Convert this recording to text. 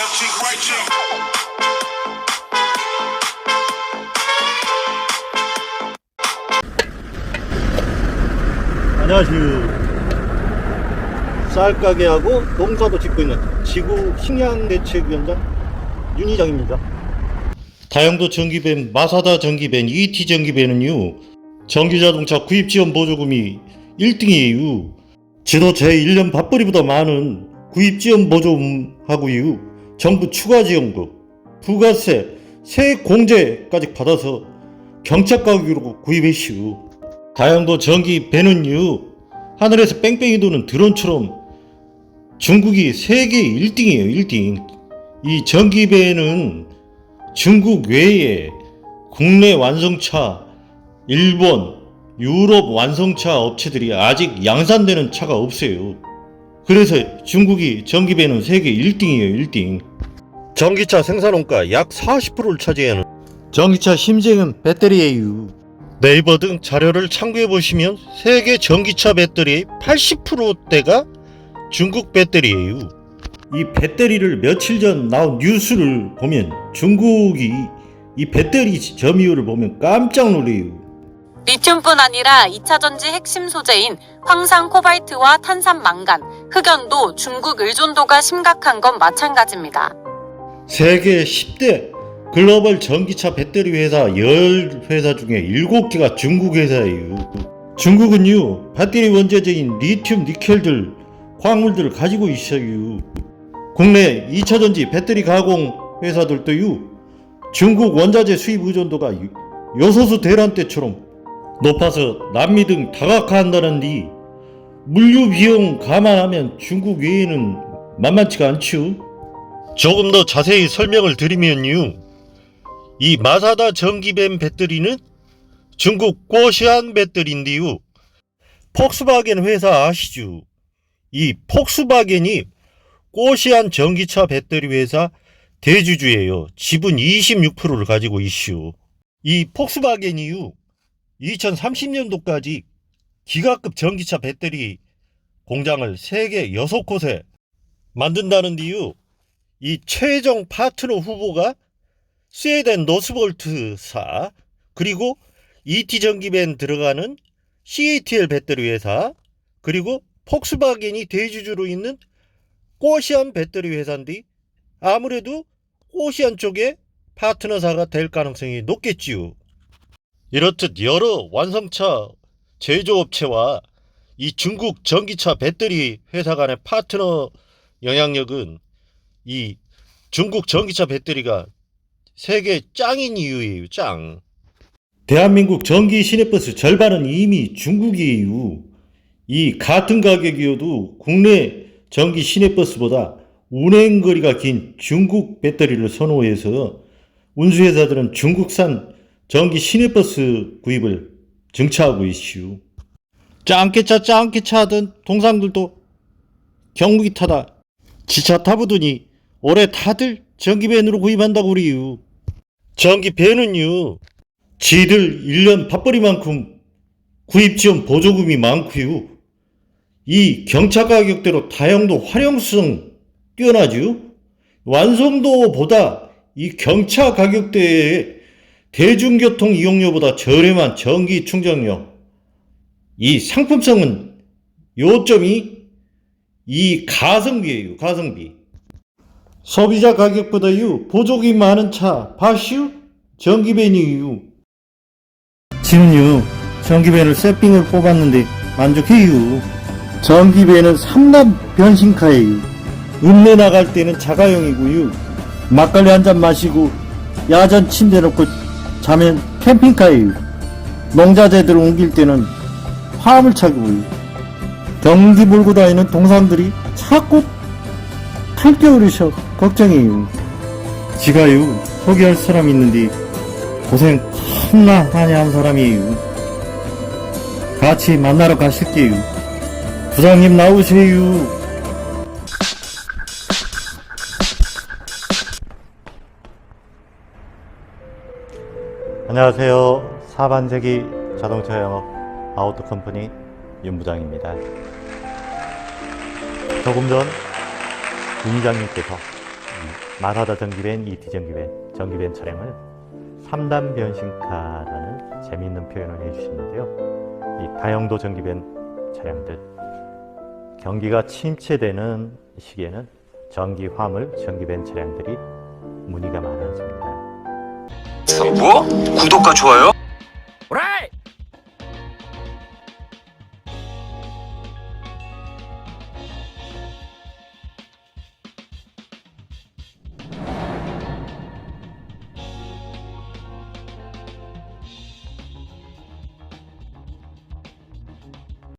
left cheek, right cheek. 안녕하세요. 쌀가게하고 농사도 짓고 있는 지구 식량대책위원장 윤희장입니다. 다영도 전기벤, 마사다 전기벤, ET 전기벤은요, 전기자동차 구입지원 보조금이 1등이에요. 지도 제 1년 밥벌이보다 많은 구입지원 보조금하고요, 정부 추가 지원금, 부가세, 세액 공제까지 받아서 경차 가격으로 구입했시오. 다양도 전기 배는요 하늘에서 뺑뺑이 도는 드론처럼 중국이 세계 1등이에요 1등 이 전기 배는 중국 외에 국내 완성차 일본 유럽 완성차 업체들이 아직 양산되는 차가 없어요 그래서 중국이 전기 배는 세계 1등이에요 1등 전기차 생산원가 약 40%를 차지하는 전기차 심쟁은 배터리예요 네이버 등 자료를 참고해 보시면 세계 전기차 배터리의 80%대가 중국 배터리예요. 이 배터리를 며칠 전 나온 뉴스를 보면 중국이 이 배터리 점유율을 보면 깜짝 놀래요. 리튬뿐 아니라 2차 전지 핵심 소재인 황산 코발트와 탄산 망간, 흑연도 중국 의존도가 심각한 건 마찬가지입니다. 세계 10대 글로벌 전기차 배터리 회사 10회사 중에 7개가 중국 회사예요. 중국은요, 배터리 원재재인 리튬 니켈들, 광물들을 가지고 있어요. 국내 2차전지 배터리 가공 회사들도요, 중국 원자재 수입 의존도가 요소수 대란 때처럼 높아서 남미 등 다각화한다는데 물류 비용 감안하면 중국 외에는 만만치가 않죠. 조금 더 자세히 설명을 드리면요. 이 마사다 전기뱀 배터리는 중국 꼬시안 배터리인데요. 폭스바겐 회사 아시죠? 이 폭스바겐이 꼬시안 전기차 배터리 회사 대주주예요. 지분 26%를 가지고 있슈. 이 폭스바겐이요. 2030년도까지 기가급 전기차 배터리 공장을 세계 6곳에 만든다는데요. 이 최종 파트너 후보가 스웨덴 노스볼트사 그리고 ET 전기벤 들어가는 CATL 배터리 회사 그리고 폭스바겐이 대주주로 있는 꼬시안 배터리 회사인데 아무래도 꼬시안 쪽에 파트너사가 될 가능성이 높겠지요. 이렇듯 여러 완성차 제조업체와 이 중국 전기차 배터리 회사 간의 파트너 영향력은 이 중국 전기차 배터리가 세계 짱인 이유예요, 짱. 대한민국 전기 시내버스 절반은 이미 중국이에요. 이 같은 가격이어도 국내 전기 시내버스보다 운행 거리가 긴 중국 배터리를 선호해서 운수회사들은 중국산 전기 시내버스 구입을 증차하고 있슈. 짱깨 차 짱깨 차 하던 동상들도 경무기 타다 지차 타보더니 올해 다들 전기밴으로 구입한다고 그래요. 전기밴은요, 지들 1년 밥벌이만큼 구입 지원 보조금이 많고요. 이 경차 가격대로 다용도 활용성 뛰어나죠. 완성도보다 이 경차 가격대에 대중교통 이용료보다 저렴한 전기 충전료. 이 상품성은 요점이 이 가성비예요, 가성비. 소비자 가격보다요 보조금이 많은 차 바슈 전기벤이요 지는요 전기벤을 세핑을 뽑았는데 만족해요 전기벤은 3단 변신카예요 읍내 나갈 때는 자가용이고요 막걸리 한 잔 마시고 야전 침대 놓고 자면 캠핑카예요 농자재들 옮길 때는 화물 차고요 경기 몰고 다니는 동상들이 자꾸 탈겨울이셔 걱정이에요. 지가요 소개할 사람 있는데 고생 겁나 많이 한 사람이에요. 같이 만나러 가실게요. 부장님 나오세요. 안녕하세요. 사반세기 자동차 영업 아우토 컴퍼니 윤 부장입니다. 조금 전윤 이장님께서 이 마사다 전기벤, ET 전기벤, 전기벤 차량을 3단 변신카라는 재미있는 표현을 해주시는데요. 이 다용도 전기벤 차량들 경기가 침체되는 시기에는 전기 화물 전기벤 차량들이 문의가 많아집니다. 뭐? 구독과 좋아요?